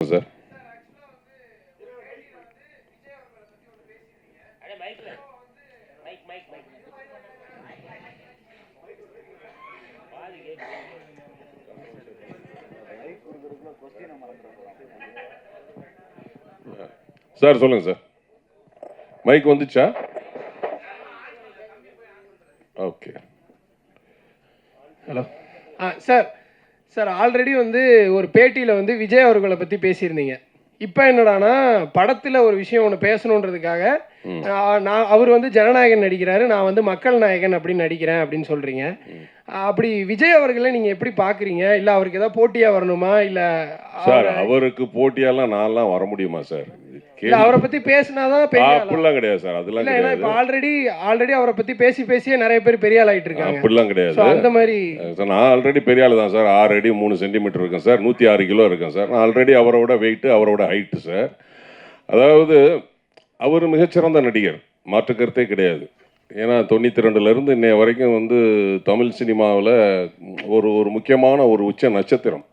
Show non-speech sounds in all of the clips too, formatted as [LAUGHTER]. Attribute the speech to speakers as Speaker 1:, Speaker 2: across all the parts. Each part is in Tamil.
Speaker 1: சார் சார் சொல்லுங்க சார் மைக் வந்துச்சா? ஓகே
Speaker 2: ஹலோ ஆ சார் சார் ஆல்ரெடி வந்து ஒரு பேட்டியில் வந்து விஜய் அவர்களை பற்றி பேசியிருந்தீங்க. இப்போ என்னடானா படத்தில் ஒரு விஷயம் ஒன்று பேசணுன்றதுக்காக நான் அவர் வந்து ஜனநாயகன் நடிக்கிறாரு நான் வந்து மக்கள் நாயகன் அப்படின்னு நடிக்கிறேன் அப்படின்னு சொல்கிறீங்க அப்படி விஜய் அவர்களை நீங்கள் எப்படி பார்க்குறீங்க இல்லை அவருக்கு ஏதாவது போட்டியாக வரணுமா? இல்லை
Speaker 1: சார் அவருக்கு போட்டியெல்லாம் நான்லாம் வர முடியுமா சார்?
Speaker 2: அவரை பற்றி பேசினாதான்?
Speaker 1: அப்படிலாம் கிடையாது சார் அதெல்லாம்
Speaker 2: ஏன்னா இப்போ ஆல்ரெடி ஆல்ரெடி அவரை பற்றி பேசி பேசியே நிறைய பேர் பெரிய ஆள் ஆயிட்டு இருக்காங்க.
Speaker 1: அப்படிலாம் கிடையாது.
Speaker 2: அந்த மாதிரி
Speaker 1: சார் நான் ஆல்ரெடி பெரிய ஆள் தான் சார். ஆறு அடி மூணு சென்டிமீட்டர் இருக்கேன் சார். நூற்றி ஆறு கிலோ இருக்கேன் சார். நான் ஆல்ரெடி அவரோட வெயிட்டு அவரோட ஹைட்டு சார். அதாவது அவர் மிகச்சிறந்த நடிகர். மாற்று கருத்தே கிடையாது. ஏன்னா தொண்ணூற்றி ரெண்டுலேருந்து இன்னைய வரைக்கும் வந்து தமிழ் சினிமாவில் ஒரு ஒரு முக்கியமான ஒரு உச்ச நட்சத்திரம்.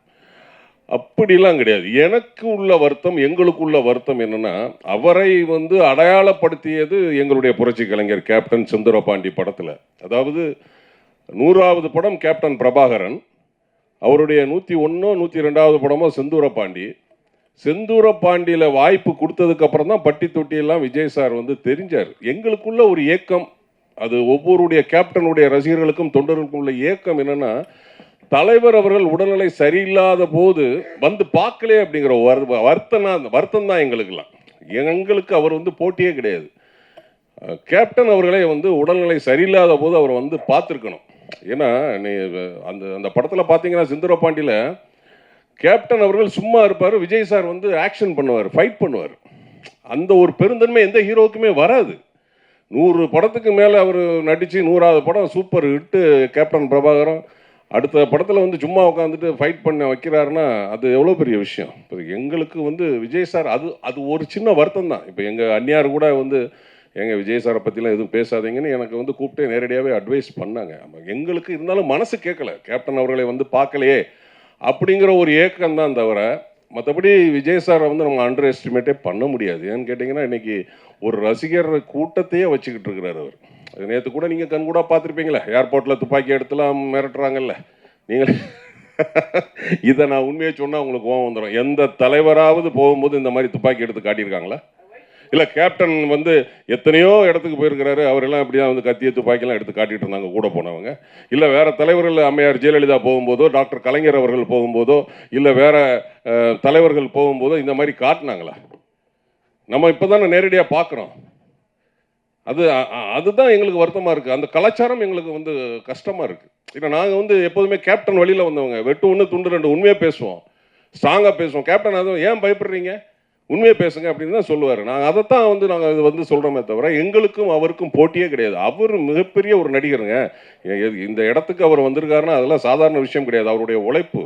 Speaker 1: அப்படிலாம் கிடையாது. எனக்கு உள்ள வருத்தம் எங்களுக்கு உள்ள வருத்தம் என்னென்னா அவரை வந்து அடையாளப்படுத்தியது எங்களுடைய புரட்சி கலைஞர் கேப்டன் செந்துரபாண்டி படத்தில். அதாவது நூறாவது படம் கேப்டன் பிரபாகரன் அவருடைய நூற்றி ஒன்றோ நூற்றி ரெண்டாவது படமோ செந்தூரபாண்டி. செந்தூர பாண்டியில் வாய்ப்பு கொடுத்ததுக்கு அப்புறம் தான் பட்டி தொட்டியெல்லாம் விஜய் சார் வந்து தெரிஞ்சார். எங்களுக்குள்ள ஒரு ஏக்கம் அது ஒவ்வொருடைய கேப்டனுடைய ரசிகர்களுக்கும் தொண்டர்களுக்கும் உள்ள ஏக்கம் என்னன்னா தலைவர் அவர்கள் உடல்நிலை சரியில்லாத போது வந்து பார்க்கலே அப்படிங்கிற ஒரு வருத்தம் வருத்தம் தான் எங்களுக்கெல்லாம். எங்களுக்கு அவர் வந்து போட்டியே கிடையாது. கேப்டன் அவர்களே வந்து உடல்நிலை சரியில்லாத போது அவர் வந்து பார்த்துருக்கணும். ஏன்னா நீ அந்த அந்த படத்தில் பார்த்தீங்கன்னா சிந்துரபாண்டியில் கேப்டன் அவர்கள் சும்மா இருப்பார் விஜய் சார் வந்து ஆக்ஷன் பண்ணுவார் ஃபைட் பண்ணுவார். அந்த ஒரு பெருந்தன்மை எந்த ஹீரோவுக்குமே வராது. நூறு படத்துக்கு மேலே அவர் நடித்து நூறாவது படம் சூப்பர் ஹிட்டு கேப்டன் பிரபாகரன். அடுத்த படத்தில் வந்து சும்மா உட்காந்துட்டு ஃபைட் பண்ண வைக்கிறாருன்னா அது எவ்வளோ பெரிய விஷயம்? இப்போ எங்களுக்கு வந்து விஜய் சார் அது அது ஒரு சின்ன வருத்தம் தான். இப்போ எங்கள் அந்நியார் கூட வந்து எங்கள் விஜய் சாரை பற்றிலாம் எதுவும் பேசாதீங்கன்னு எனக்கு வந்து கூப்பிட்டு நேரடியாகவே அட்வைஸ் பண்ணாங்க. எங்களுக்கு இருந்தாலும் மனசு கேட்கல. கேப்டன் அவர்களை வந்து பார்க்கலையே. அப்படிங்கிற ஒரு ஏக்கம் தான் தவிர மற்றபடி விஜய் சாரை வந்து நம்ம அண்டர் எஸ்டிமேட்டே பண்ண முடியாது. ஏன்னு கேட்டிங்கன்னா இன்றைக்கி ஒரு ரசிகர் கூட்டத்தையே வச்சுக்கிட்டு இருக்கிறார் அவர். அது நேற்று கூட நீங்கள் கண் கூட பார்த்துருப்பீங்களே ஏர்போர்ட்டில் துப்பாக்கி எடுத்துலாம் மிரட்டுறாங்கல்ல. நீங்கள் [LAUGHS] இதை நான் உண்மையை சொன்னால் உங்களுக்கு கோவம் வந்துடும் எந்த தலைவராவது போகும்போது இந்த மாதிரி துப்பாக்கி எடுத்து காட்டியிருக்காங்களா? இல்லை கேப்டன் வந்து எத்தனையோ இடத்துக்கு போயிருக்கிறாரு. அவரெல்லாம் இப்படி தான் வந்து கத்திய துப்பாக்கிலாம் எடுத்து காட்டிட்டு இருந்தாங்க கூட போனவங்க. இல்லை வேற தலைவர்கள் அம்மையார் ஜெயலலிதா போகும்போதோ டாக்டர் கலைஞர் அவர்கள் போகும்போதோ இல்லை வேற தலைவர்கள் போகும்போதோ இந்த மாதிரி காட்டினாங்களா? நம்ம இப்போ தானே நேரடியாக பார்க்குறோம் அது அதுதான் எங்களுக்கு வருத்தமாக இருக்குது அந்த கலாச்சாரம் எங்களுக்கு வந்து கஷ்டமாக இருக்குது ஏன்னா நாங்கள் வந்து எப்போதுமே கேப்டன் வழியில் வந்தவங்க. வெட்டு ஒன்று துண்டு ரெண்டு உண்மையாக பேசுவோம். ஸ்ட்ராங்காக பேசுவோம். கேப்டன் அதுவும் ஏன் பயப்படுறீங்க? உண்மையை பேசுங்க அப்படின்னு தான் சொல்லுவார். நாங்கள் அதைத்தான் வந்து நாங்கள் இது வந்து சொல்கிறோமே தவிர எங்களுக்கும் அவருக்கும் போட்டியே கிடையாது. அவர் மிகப்பெரிய ஒரு நடிகருங்க. இந்த இடத்துக்கு அவர் வந்திருக்காருன்னா அதெல்லாம் சாதாரண விஷயம் கிடையாது. அவருடைய உழைப்பு.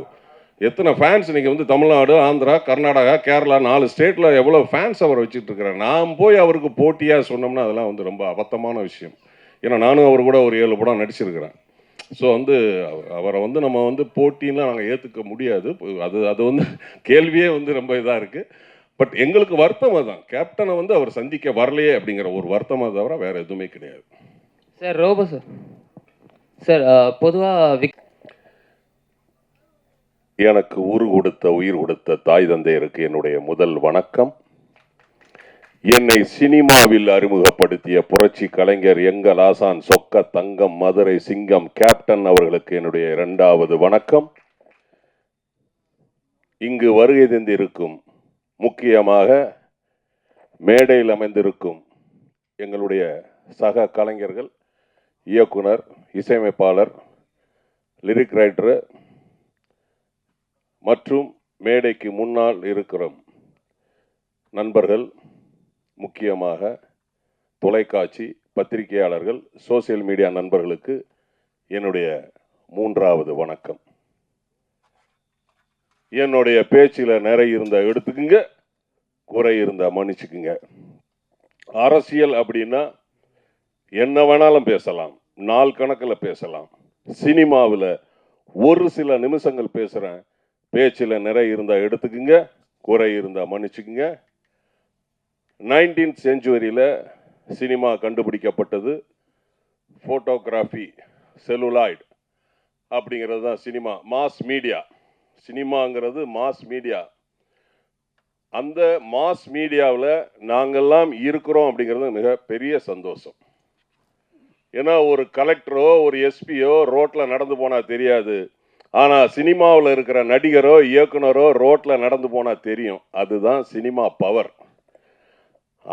Speaker 1: எத்தனை ஃபேன்ஸ் இன்றைக்கி வந்து தமிழ்நாடு ஆந்திரா கர்நாடகா கேரளா நாலு ஸ்டேட்டில் எவ்வளோ ஃபேன்ஸ் அவரை வச்சுட்டு இருக்கிறார் நாம் போய் அவருக்கு போட்டியாக சொன்னோம்னா அதெல்லாம் வந்து ரொம்ப அபத்தமான விஷயம். ஏன்னா நானும் அவர் கூட ஒரு ஏழு படம் நடிச்சிருக்கிறேன். ஸோ வந்து அவரை வந்து நம்ம வந்து போட்டின்லாம் நாங்கள் ஏற்றுக்க முடியாது. அது அது வந்து கேள்வியே வந்து ரொம்ப இதாக இருக்குது பட் எங்களுக்கு வருத்தம் அதுதான் கேப்டனை வந்து அவர் சந்திக்க வரலையே அப்படிங்கிற ஒரு வருத்தமாக தவிர வேற எதுவுமே கிடையாது.
Speaker 3: Sir robot sir. சார் பொதுவாக விக்
Speaker 1: எனக்கு உரு கொடுத்த உயிர் கொடுத்த தாய் தந்தையருக்கு என்னுடைய முதல் வணக்கம். என்னை சினிமாவில் அறிமுகப்படுத்திய புரட்சி கலைஞர் எங்கள் ஆசான் சொக்க தங்கம் மதுரை சிங்கம் கேப்டன் அவர்களுக்கு என்னுடைய இரண்டாவது வணக்கம். இங்கு வருகை தந்திருக்கும் முக்கியமாக மேடையில் அமைந்திருக்கும் எங்களுடைய சக கலைஞர்கள் இயக்குனர் இசையமைப்பாளர் லிரிக் ரைட்டரு மற்றும் மேடைக்கு முன்னால் இருக்கிற நண்பர்கள் முக்கியமாக தொலைக்காட்சி பத்திரிகையாளர்கள் சோசியல் மீடியா நண்பர்களுக்கு என்னுடைய மூன்றாவது வணக்கம். என்னுடைய பேச்சில் நிறைய இருந்த எடுத்துக்குங்க. குறை இருந்தால் மன்னிச்சுக்குங்க. அரசியல் அப்படின்னா என்ன வேணாலும் பேசலாம். நாள் கணக்கில் பேசலாம். சினிமாவில் ஒரு சில நிமிஷங்கள் பேசுகிறேன் பேச்சில் நிறைய இருந்தால் எடுத்துக்குங்க. குறை இருந்தால் மன்னிச்சுக்குங்க. நைன்டீன்த் செஞ்சுவரியில் சினிமா கண்டுபிடிக்கப்பட்டது. ஃபோட்டோகிராஃபி செல்லுலாய்டு அப்படிங்கிறது தான் சினிமா. Mass media. சினிமாங்கிறது மாஸ் மீடியா. அந்த மாஸ் மீடியாவில் நாங்கள்லாம் இருக்கிறோம் அப்படிங்கிறது மிக பெரிய சந்தோஷம். ஏன்னா ஒரு கலெக்டரோ ஒரு எஸ்பியோ ரோட்டில் நடந்து போனால் தெரியாது. ஆனால் சினிமாவில் இருக்கிற நடிகரோ இயக்குனரோ ரோட்டில் நடந்து போனால் தெரியும். அதுதான் சினிமா பவர்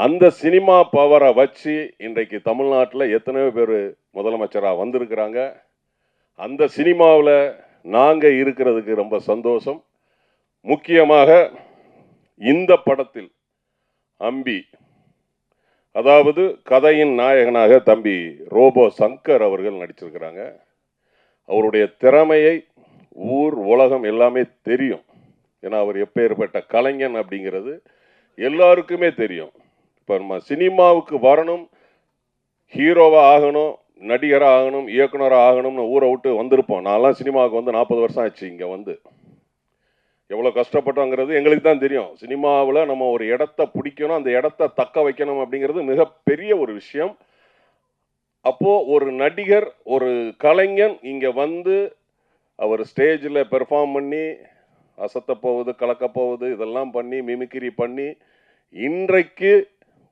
Speaker 1: அந்த சினிமா பவரை வச்சு இன்றைக்கு தமிழ்நாட்டில் எத்தனையோ பேர் முதலமைச்சராக வந்திருக்கிறாங்க. அந்த சினிமாவில் நாங்கள் இருக்கிறதுக்கு ரொம்ப சந்தோஷம். முக்கியமாக இந்த படத்தில் அம்பி அதாவது கதையின் நாயகனாக தம்பி ரோபோ சங்கர் அவர்கள் நடிச்சிருக்கிறாங்க. அவருடைய திறமையை ஊர் உலகம் எல்லாமே தெரியும். ஏன்னா அவர் எப்பேற்பட்ட கலைஞன் அப்படிங்கிறது எல்லாருக்குமே தெரியும். இப்போ நம்ம சினிமாவுக்கு வரணும் ஹீரோவாக ஆகணும் நடிகராக ஆகணும் இயக்குனராக ஆகணும்னு ஊரை விட்டு வந்திருப்போம். நான்லாம் சினிமாவுக்கு வந்து நாற்பது வருஷம் ஆச்சு இங்கே வந்து. எவ்வளோ கஷ்டப்பட்டோங்கிறது எங்களுக்கு தான் தெரியும். சினிமாவில் நம்ம ஒரு இடத்த பிடிக்கணும் அந்த இடத்த தக்க வைக்கணும் அப்படிங்கிறது மிகப்பெரிய ஒரு விஷயம். அப்போது ஒரு நடிகர் ஒரு கலைஞன் இங்கே வந்து அவர் ஸ்டேஜில் பெர்ஃபார்ம் பண்ணி அசத்த கலக்கப்போவது கலக்க இதெல்லாம் பண்ணி மிமிக்கிரி பண்ணி இன்றைக்கு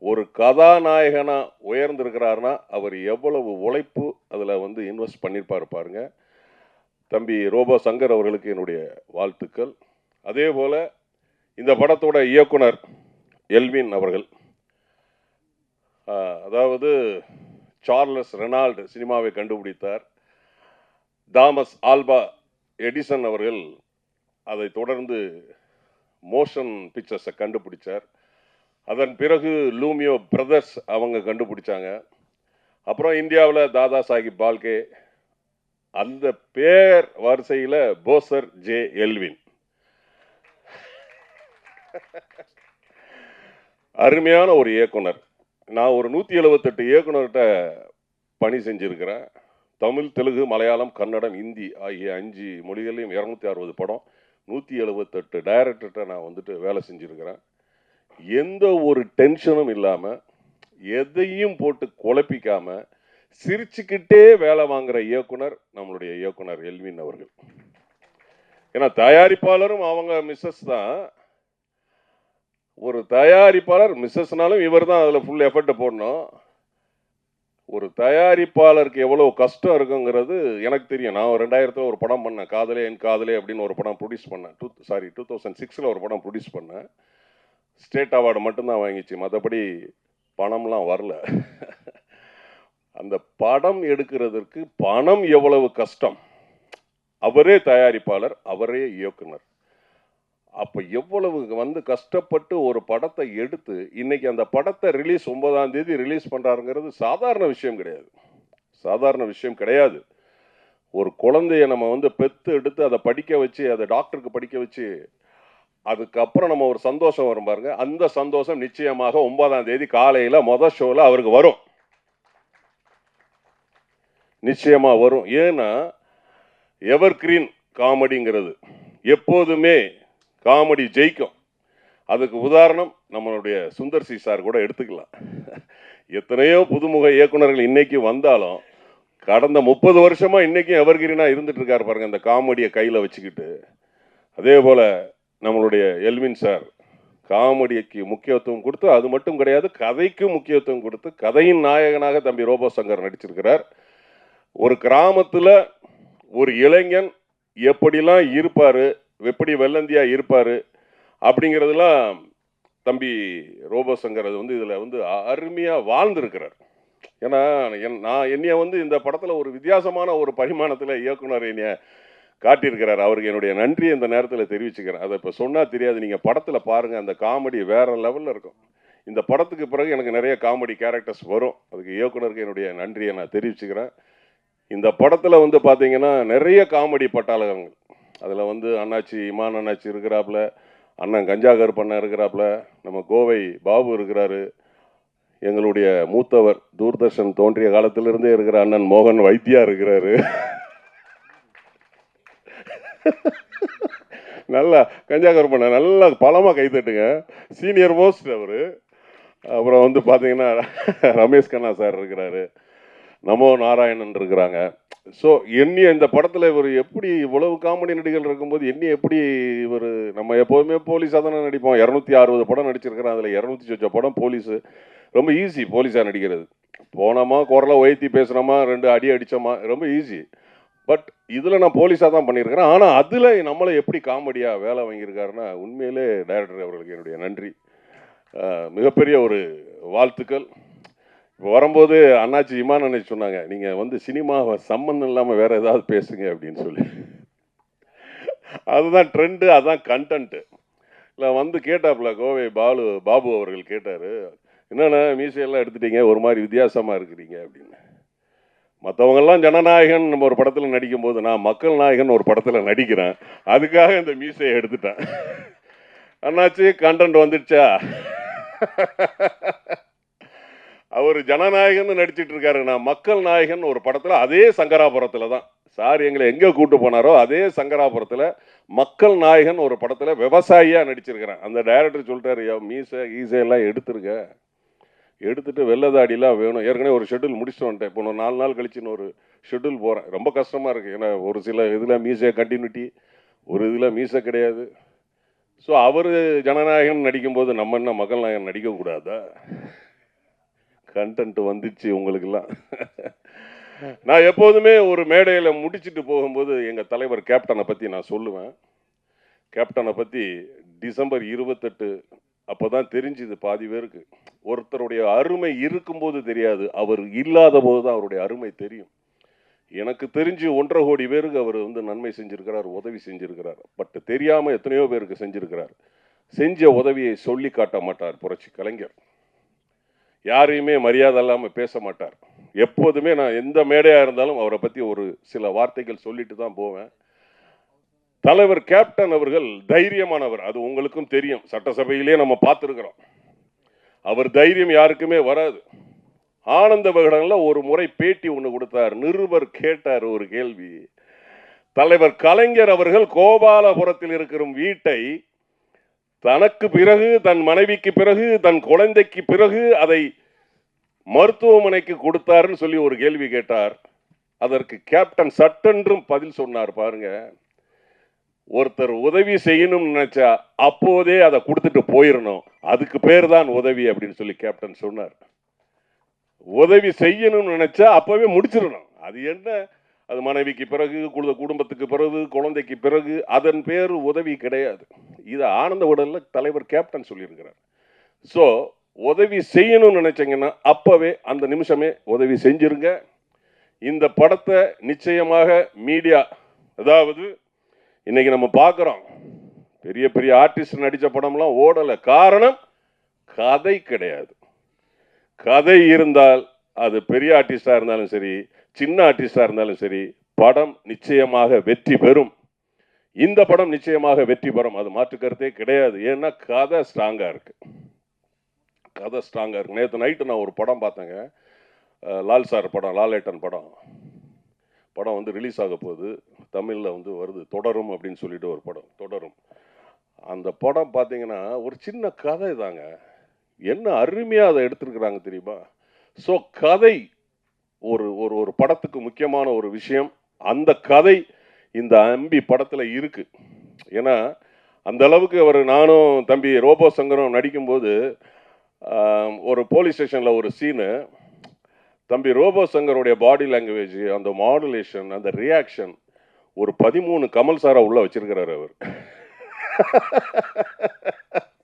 Speaker 1: ஒரு கதாநாயகனாக உயர்ந்திருக்கிறாருன்னா அவர் எவ்வளவு உழைப்பு அதில் வந்து இன்வெஸ்ட் பண்ணியிருப்பாரு பாருங்கள் தம்பி ரோபோ சங்கர் அவர்களுக்கு என்னுடைய வாழ்த்துக்கள். அதே போல் இந்த படத்தோட இயக்குனர் எல்வின் அவர்கள் அதாவது சார்லஸ் ரெனால்டு சினிமாவை கண்டுபிடித்தார். தாமஸ் ஆல்பா எடிசன் அவர்கள் அதை தொடர்ந்து மோஷன் பிக்சர்ஸை கண்டுபிடிச்சார். அதன் பிறகு லூமியோ பிரதர்ஸ் அவங்க கண்டுபிடிச்சாங்க. அப்புறம் இந்தியாவில் தாதா சாஹிப் பால்கே அந்த பேர் வரிசையில் போசர் ஜே எல்வின். அருமையான ஒரு இயக்குனர். நான் ஒரு நூற்றி எழுபத்தெட்டு இயக்குனர்கிட்ட பணி செஞ்சுருக்கிறேன். தமிழ் தெலுங்கு மலையாளம் கன்னடம் இந்தி ஆகிய அஞ்சு மொழிகளையும் இரநூத்தி அறுபது படம். நூற்றி எழுபத்தெட்டு டைரக்டர்கிட்ட நான் வந்துட்டு வேலை செஞ்சுருக்கிறேன். எந்த ஒரு டென்ஷனும் இல்லாமல் எதையும் போட்டு குழப்பிக்காமல் சிரிச்சுக்கிட்டே வேலை வாங்குகிற இயக்குனர் நம்மளுடைய இயக்குனர் எல்வின் அவர்கள். ஏன்னா தயாரிப்பாளரும் அவங்க மிஸ்ஸஸ் தான். ஒரு தயாரிப்பாளர் மிஸ்ஸஸ்னாலும் இவர் தான் அதில் ஃபுல் எஃபர்ட்டை போடணும். ஒரு தயாரிப்பாளருக்கு எவ்வளோ கஷ்டம் இருக்குங்கிறது எனக்கு தெரியும். நான் ரெண்டாயிரத்தில் ஒரு படம் பண்ணேன். காதலே என் காதலே அப்படின்னு ஒரு படம் ப்ரொடியூஸ் பண்ணேன். டூ சாரி டூ தௌசண்ட் சிக்ஸில் ஒரு படம் ப்ரொடியூஸ் பண்ணேன். ஸ்டேட் அவார்டு மட்டும்தான் வாங்கிச்சு. மற்றபடி பணம்லாம் வரல. அந்த படம் எடுக்கிறதற்கு பணம் எவ்வளவு கஷ்டம்? அவரே தயாரிப்பாளர் அவரே இயக்குனர். அப்போ எவ்வளவு வந்து கஷ்டப்பட்டு ஒரு படத்தை எடுத்து இன்னைக்கு அந்த படத்தை ரிலீஸ் ஒன்பதாம் தேதி ரிலீஸ் பண்ணுறாருங்கிறது சாதாரண விஷயம் கிடையாது. சாதாரண விஷயம் கிடையாது. ஒரு குழந்தைய நம்ம வந்து பெத்து எடுத்து அதை படிக்க வச்சு அதை டாக்டருக்கு படிக்க வச்சு அதுக்கப்புறம் நம்ம ஒரு சந்தோஷம் வரும் பாருங்க. அந்த சந்தோஷம் நிச்சயமாக ஒன்பதாம் தேதி காலையில் மொதல் ஷோவில் அவருக்கு வரும். நிச்சயமாக வரும். ஏன்னா எவர் கிரீன் காமெடிங்கிறது எப்போதுமே காமெடி ஜெயிக்கும். அதுக்கு உதாரணம் நம்மளுடைய சுந்தர் சி சார் கூட எடுத்துக்கலாம். எத்தனையோ புதுமுக இயக்குனர்கள் இன்னைக்கு வந்தாலும் கடந்த முப்பது வருஷமா இன்னைக்கும் எவர்கிரீனா இருந்துட்டு இருக்காரு பாருங்க இந்த காமெடியை கையில் வச்சுக்கிட்டு. அதே போல நம்மளுடைய எல்வின் சார் காமெடிக்கு முக்கியத்துவம் கொடுத்து அது மட்டும் கிடையாது கதைக்கும் முக்கியத்துவம் கொடுத்து கதையின் நாயகனாக தம்பி ரோபோ சங்கர் நடிச்சிருக்கிறார். ஒரு கிராமத்தில் ஒரு இளைஞன் எப்படிலாம் இருப்பார் எப்படி வெள்ளந்தியாக இருப்பார் அப்படிங்கிறதுலாம் தம்பி ரோபோசங்கர் அது வந்து இதில் வந்து அருமையாக வாழ்ந்துருக்கிறார். ஏன்னா என் நான் என்னைய வந்து இந்த படத்தில் ஒரு வித்தியாசமான ஒரு பரிமாணத்தில் இயக்குனர் என்னைய காட்டியிருக்கிறார். அவருக்கு என்னுடைய நன்றியை இந்த நேரத்தில் தெரிவிச்சுக்கிறேன். அதை இப்போ சொன்னால் தெரியாது. நீங்கள் படத்தில் பாருங்கள் அந்த காமெடி வேறு லெவலில் இருக்கும். இந்த படத்துக்கு பிறகு எனக்கு நிறைய காமெடி கேரக்டர்ஸ் வரும். அதுக்கு இயக்குனருக்கு என்னுடைய நன்றியை நான் தெரிவிச்சுக்கிறேன். இந்த படத்தில் வந்து பார்த்தீங்கன்னா நிறைய காமெடி பட்டாளகங்கள். அதில் வந்து அண்ணாச்சி இமான் அண்ணாச்சி இருக்கிறாப்புல அண்ணன் கஞ்சா கருப்பண்ணன் இருக்கிறாப்புல நம்ம கோவை பாபு இருக்கிறாரு எங்களுடைய மூத்தவர் தூர்தர்ஷன் தோன்றிய காலத்திலிருந்தே இருக்கிற அண்ணன் மோகன் வைத்தியா இருக்கிறாரு. நல்லா கஞ்சா கருப்பண்ண நல்லா பலமாக கைத்தட்டுங்க சீனியர் மோஸ்ட் அவர். அப்புறம் வந்து பார்த்தீங்கன்னா ரமேஷ் கண்ணா சார் இருக்கிறாரு. நமோ நாராயணன் இருக்கிறாங்க. ஸோ என்னைய இந்த படத்தில் இவர் எப்படி இவ்வளவு காமெடி நடிகர்கள் இருக்கும்போது என்னைய எப்படி இவர் நம்ம எப்போதுமே போலீஸாக தானே நடிப்போம். இரநூத்தி அறுபது படம் நடிச்சிருக்கிறேன். அதில் இரநூத்தி சொச்ச படம் போலீஸு ரொம்ப ஈஸி போலீஸாக நடிக்கிறது. போனோமா குரலை உயர்த்தி பேசுனோமா ரெண்டு அடி அடித்தோமா ரொம்ப ஈஸி பட் இதில் நான் போலீஸாக தான் பண்ணியிருக்கிறேன். ஆனால் அதில் நம்மளை எப்படி காமெடியாக வேலை வாங்கியிருக்காருன்னா உண்மையிலே டைரக்டர் அவர்களுக்கு என்னுடைய நன்றி. மிகப்பெரிய ஒரு வாழ்த்துக்கள். இப்போ வரும்போது அண்ணாச்சி இமான் அண்ணாச்சி சொன்னாங்க நீங்கள் வந்து சினிமாவை சம்மந்தம் இல்லாமல் வேறு ஏதாவது பேசுங்க அப்படின்னு சொல்லி. அதுதான் ட்ரெண்டு அதுதான் கண்டென்ட்டு இல்லை வந்து கேட்டாப்புல கோவை பாலு பாபு அவர்கள் கேட்டார் என்னென்ன மீசையெல்லாம் எடுத்துட்டீங்க ஒரு மாதிரி வித்தியாசமாக இருக்கிறீங்க அப்படின்னு. மற்றவங்கெல்லாம் ஜனநாயகன் நம்ம ஒரு படத்தில் நடிக்கும்போது நான் மக்கள் நாயகன் ஒரு படத்தில் நடிக்கிறேன் அதுக்காக இந்த மீசையை எடுத்துட்டேன். அண்ணாச்சி கண்டென்ட் வந்துடுச்சா? அவர் ஜனநாயகன் நடிச்சிட்டு இருக்காரு. நான் மக்கள் நாயகன் ஒரு படத்தில் அதே சங்கராபுரத்தில் தான். சார் எங்களை எங்கே கூட்டு போனாரோ அதே சங்கராபுரத்தில் மக்கள் நாயகன் ஒரு படத்தில் விவசாயியாக நடிச்சிருக்கிறேன். அந்த டைரக்டர் சொல்லிட்டாரு யோ மீசை ஈசையெல்லாம் எடுத்துருக்க. எடுத்துருங்க எடுத்துட்டு வெள்ளதாடிலாம் வேணும். ஏற்கனவே ஒரு ஷெட்யூல் முடிச்சுட்டு வந்துட்டேன். இப்போ ஒரு நாலு நாள் கழிச்சு ஒரு ஷெட்யூல் போகிறேன் ரொம்ப கஷ்டமாக இருக்குது ஏன்னா ஒரு சில இதில் மீசை கண்டினியூட்டி ஒரு இதில் மீசை கிடையாது. ஸோ அவர் ஜனநாயகன் நடிக்கும்போது நம்ம என்ன மக்கள் நாயகன் நடிக்கக்கூடாதா? கண்டென்ட் வந்துச்சு உங்களுக்கெல்லாம். நான் எப்போதுமே ஒரு மேடையில் முடிச்சிட்டு போகும்போது எங்கள் தலைவர் கேப்டனை பற்றி நான் சொல்லுவேன். கேப்டனை பற்றி டிசம்பர் இருபத்தெட்டு அப்போ தான் தெரிஞ்சுது பாதி பேருக்கு. ஒருத்தருடைய அருமை இருக்கும்போது தெரியாது அவர் இல்லாத போது தான் அவருடைய அருமை தெரியும். எனக்கு தெரிஞ்சு ஒன்றரை கோடி பேருக்கு அவர் வந்து நன்மை செஞ்சிருக்கிறார் உதவி செஞ்சிருக்கிறார். பட் தெரியாமல் எத்தனையோ பேருக்கு செஞ்சிருக்கிறார். செஞ்ச உதவியை சொல்லி காட்ட மாட்டார் புரட்சி கலைஞர். யாரையுமே மரியாதை இல்லாமல் பேச மாட்டார். எப்போதுமே நான் எந்த மேடையாக இருந்தாலும் அவரை பற்றி ஒரு சில வார்த்தைகள் சொல்லிட்டு தான் போவேன். தலைவர் கேப்டன் அவர்கள் தைரியமானவர். அது உங்களுக்கும் தெரியும். சட்டசபையிலே நம்ம பார்த்துருக்குறோம். அவர் தைரியம் யாருக்குமே வராது. ஆனந்த விகடனில் ஒரு முறை பேட்டி ஒன்று கொடுத்தார். நிருபர் கேட்டார் ஒரு கேள்வி. தலைவர் கலைஞர் அவர்கள் கோபாலபுரத்தில் இருக்கிற வீட்டை தனக்கு பிறகு தன் மனைவிக்கு பிறகு தன் குழந்தைக்கு பிறகு அதை மருத்துவமனைக்கு கொடுத்தாருன்னு சொல்லி ஒரு கேள்வி கேட்டார். அதற்கு கேப்டன் சட்டென்றும் பதில் சொன்னார் பாருங்க. ஒருத்தர் உதவி செய்யணும்னு நினைச்சா அப்போதே அதை கொடுத்துட்டு போயிடணும் அதுக்கு பேர் தான் உதவி அப்படின்னு சொல்லி கேப்டன் சொன்னார். உதவி செய்யணும்னு நினைச்சா அப்பவே முடிச்சிடணும். அது என்ன? அது மனைவிக்கு பிறகு குழு குடும்பத்துக்கு பிறகு குழந்தைக்கு பிறகு அதன் பேர் உதவி கிடையாது. இது ஆனந்த உடலில் தலைவர் கேப்டன் சொல்லியிருக்கிறார். ஸோ உதவி செய்யணும்னு நினச்சிங்கன்னா அப்போவே அந்த நிமிஷமே உதவி செஞ்சுருங்க. இந்த படத்தை நிச்சயமாக மீடியா அதாவது இன்னைக்கு நம்ம பார்க்குறோம். பெரிய பெரிய ஆர்டிஸ்ட் நடித்த படம்லாம் ஓடலை. காரணம் கதை கிடையாது. கதை இருந்தால் அது பெரிய ஆர்டிஸ்டாக இருந்தாலும் சரி சின்ன ஆர்டிஸ்டாக இருந்தாலும் சரி படம் நிச்சயமாக வெற்றி பெறும். இந்த படம் நிச்சயமாக வெற்றி பெறும். அது மாற்று கருத்தே கிடையாது. ஏன்னா கதை ஸ்ட்ராங்காக இருக்கு. கதை ஸ்ட்ராங்காக இருக்கு. நேற்று நைட்டு நான் ஒரு படம் பார்த்தேங்க. லால் சார் படம் லாலேட்டன் படம். படம் வந்து ரிலீஸ் ஆக போகுது. தமிழில் வந்து வருது. தொடரும் அப்படின்னு சொல்லிட்டு ஒரு படம். தொடரும். அந்த படம் பார்த்தீங்கன்னா ஒரு சின்ன கதை தாங்க. என்ன அருமையாக அதை எடுத்திருக்கிறாங்க தெரியுமா? ஸோ கதை ஒரு ஒரு ஒரு படத்துக்கு முக்கியமான ஒரு விஷயம் அந்த கதை இந்த அம்பி படத்தில் இருக்குது ஏன்னா அந்த அளவுக்கு அவர் நானும் தம்பி ரோபோ சங்கரும் நடிக்கும்போது ஒரு போலீஸ் ஸ்டேஷனில் ஒரு சீனு தம்பி ரோபோ சங்கருடைய பாடி லாங்குவேஜ் அந்த மாடுலேஷன் அந்த ரியாக்ஷன் ஒரு பதிமூணு கமல் சாரா உள்ளே வச்சிருக்கிறாரு அவர். [LAUGHS]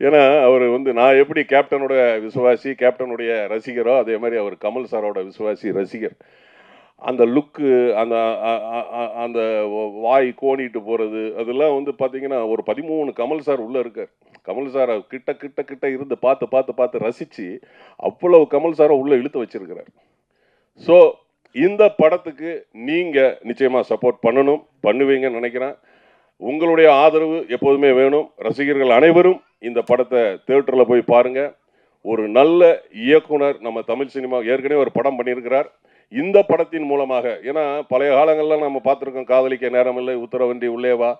Speaker 1: ஏன்னா அவர் வந்து நான் எப்படி கேப்டனோட விசுவாசி கேப்டனுடைய ரசிகரோ அதே மாதிரி அவர் கமல் சாரோட விசுவாசி ரசிகர். அந்த லுக்கு அந்த அந்த வாய் கோணிட்டு போகிறது அதெல்லாம் வந்து பார்த்தீங்கன்னா ஒரு பதிமூணு கமல் சார் உள்ளே இருக்கார். கமல் சாரை கிட்ட கிட்ட கிட்ட இருந்து பார்த்து பார்த்து பார்த்து ரசித்து அவ்வளவு கமல் சாரை உள்ளே இழுத்து வச்சிருக்கிறார். ஸோ இந்த படத்துக்கு நீங்கள் நிச்சயமாக சப்போர்ட் பண்ணணும் பண்ணுவீங்கன்னு நினைக்கிறேன். உங்களுடைய ஆதரவு எப்போதுமே வேணும். ரசிகர்கள் அனைவரும் இந்த படத்தை தேட்டரில் போய் பாருங்கள் ஒரு நல்ல இயக்குனர் நம்ம தமிழ் சினிமா ஏற்கனவே ஒரு படம் பண்ணியிருக்கிறார். இந்த படத்தின் மூலமாக ஏன்னா பழைய காலங்களில் நம்ம பார்த்துருக்கோம் காதலிக்க நேரமில்லை உத்தரவண்டி உள்ளேவா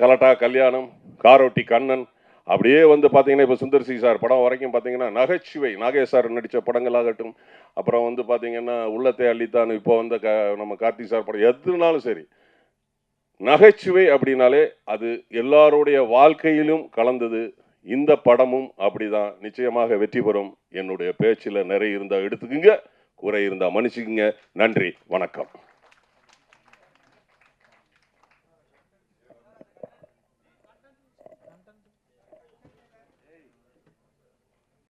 Speaker 1: கலட்டா கல்யாணம் காரோட்டி கண்ணன் அப்படியே வந்து பார்த்தீங்கன்னா இப்போ சுந்தர் சி சார் படம் வரைக்கும் பார்த்தீங்கன்னா நகைச்சுவை நாகேஷ் சார் நடித்த படங்களாகட்டும் அப்புறம் வந்து பார்த்தீங்கன்னா உள்ளத்தை அள்ளித்தான் இப்போ வந்த க நம்ம கார்த்திக் சார் படம் எதுனாலும் சரி நகைச்சுவை அப்படின்னாலே அது எல்லாருடைய வாழ்க்கையிலும் கலந்தது. இந்த படமும் அப்படிதான். நிச்சயமாக வெற்றி பெறும். என்னுடைய பேச்சில் நிறைய இருந்தால் எடுத்துக்குங்க. குறை இருந்தால் மன்னிச்சுக்குங்க. நன்றி. வணக்கம்.